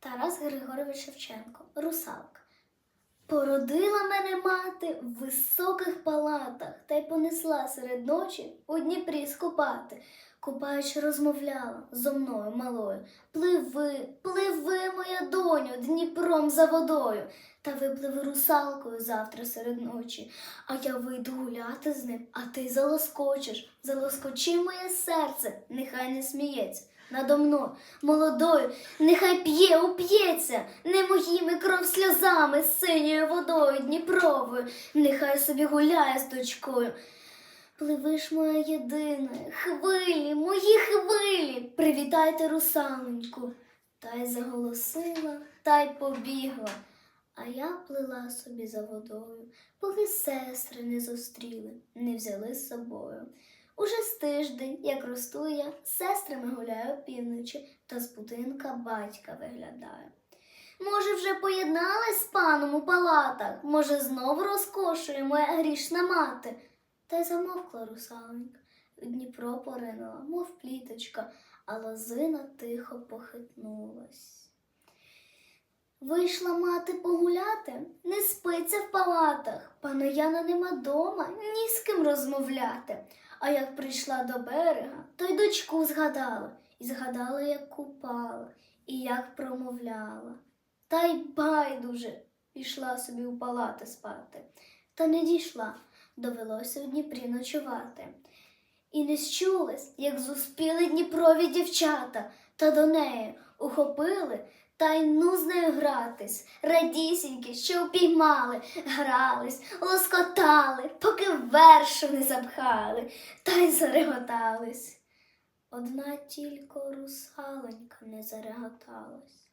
Тарас Григорович Шевченко, русалка. Породила мене мати в високих палатах та й понесла серед ночі у Дніпрі скупати. Купаючи, розмовляла зо мною малою. Пливи, пливи, моя доню, Дніпром за водою. Та випливи русалкою завтра серед ночі. А я вийду гуляти з ним, а ти залоскочиш. Залоскочи моє серце, нехай не сміється. Надо мною, молодою, нехай п'є, уп'ється, не моїми кров сльозами, синьою водою Дніпровою, нехай собі гуляє з дочкою. Пливи ж моя єдина, хвилі, мої хвилі, привітайте русалоньку. Та й заголосила, та й побігла. А я плила собі за водою, поки сестри не зустріли, не взяли з собою. Уже з тиждень, як росту я, з сестрами гуляю півночі, та з будинка батька виглядаю. Може, вже поєдналась з паном у палатах, може, знову розкошує моя грішна мати. Та й замовкла русаленька. У Дніпро поринула, мов пліточка, а лозина тихо похитнулась. Вийшла мати погуляти, не спиться в палатах. Пана Яна нема дома, ні з ким розмовляти. А як прийшла до берега, то й дочку згадала, і згадала, як купала, і як промовляла. Та й байдуже пішла собі у палати спати. Та не дійшла, довелося у Дніпрі ночувати. І не счулась, як зуспіли Дніпрові дівчата, та до неї ухопили та й ну з нею гратись, радісіньки, що упіймали, грались, лоскотали, вершу не запхали, та й зареготались. Одна тільки русалонька не зареготалась.